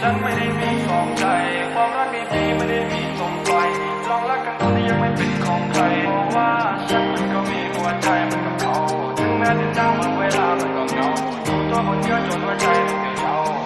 ฉันไม่ได้มีสองใจ ความรักดีไม่ได้มีสองใลองรักกันตอนที่ยังไม่เป็นของใครเพรว่าฉันมันก็มีหัวใจมันกับเขา ถึงแม้จะนั่งมาเวลามันก็เงาอยู่ตัวคนเดียวจนหัวใจ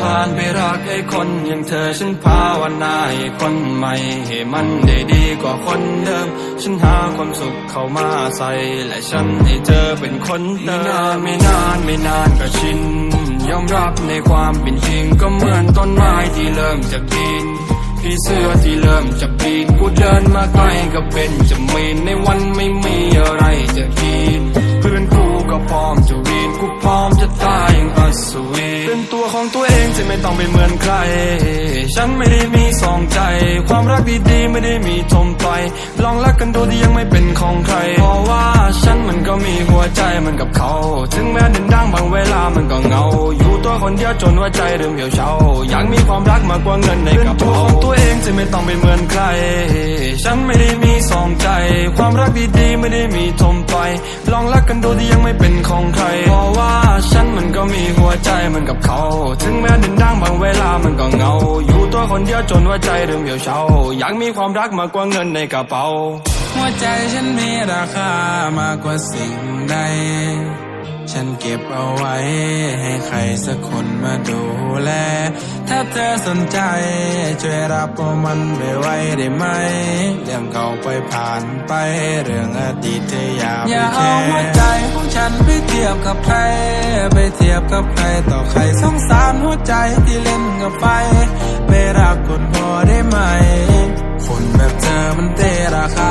ผ่านไปรักไอ้คนอย่างเธอฉันภาวนาให้คนใหม่ให้มันได้ดีกว่าคนเดิม ฉันหาความสุขเข้ามาใส่ และฉันให้เธอเป็นคนเดิมไม่นานไม่นานไม่นานก็ชิน ยอมรับในความเป็นจริงก็เหมือนต้นไม้ที่เริ่มจะกินพี่เสื้อที่เริ่มจะปีนกูเดินมาใกล้ก็เป็นจะมีนในวันไม่มีอะไรจะกินเพื่อนกูก็พร้อมจะวีนกูพร้อมจะตายอย่างอัศวิน เป็นตัวของตัวเองจะไม่ต้องไปเหมือนใคร ฉันไม่ได้มีสองใจ ความรักดีๆไม่ได้มีทมไปลองรักกันดูที่ยังไม่เป็นของใคร เพราะว่าฉันมันก็มีหัวใจเหมือนกับเขา ถึงแม้ดินดังบางเวลามันก็เงาอยู่ คนเดียวจนหัวใจเริ่มเหี่ยวเฉาอยากมีความรักมากกว่าเงินในกระเป๋าเป็นตัวของตัวเองจะไม่ต้องไปเหมือนใคร ฉันไม่ได้มีสองใจ ความรักดีๆไม่ได้มีทมไป ลองรักกันดูที่ยังไม่เป็นของใคร เพราะว่าฉันมันก็มีหัวใจเหมือนกับเขา ถึงแม้ดินดังบางเวลามันก็เงา อยู่ตัวคนเดียวจนหัวใจเริ่มเหี่ยวเฉาอยากมีความรักมากกว่าเงินในกระเป๋า หัวใจฉันมีราคามากกว่าสิ่งใด ฉันเก็บเอาไว้ ให้ใครสักคนมาดูแล ถ้าเธอสนใจ ช่วยรับเอามันไปไว้ได้ไหม เรื่องเก่าไปผ่านไป เรื่องอดีตเธออย่าไปอย่าแคเอาหัวร์ใจของฉันไปเทียบกับใคร ไปเทียบกับใครต่อใครสงสารหัวใจที่เล่นกับไฟไม่รักคนพอได้ไหม คนแบบเธอมันเตะราคา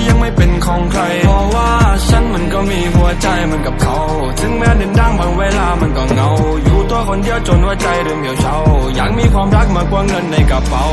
ี่ หัวใจมันกับเขา ถึงแม้เดินดังบางเวลามันก็เงา อยู่ตัวคนเดียวจนว่าใจเริ่มเหี่ยวเฉาอยากมีความรักมากกว่าเงินในกระเป๋า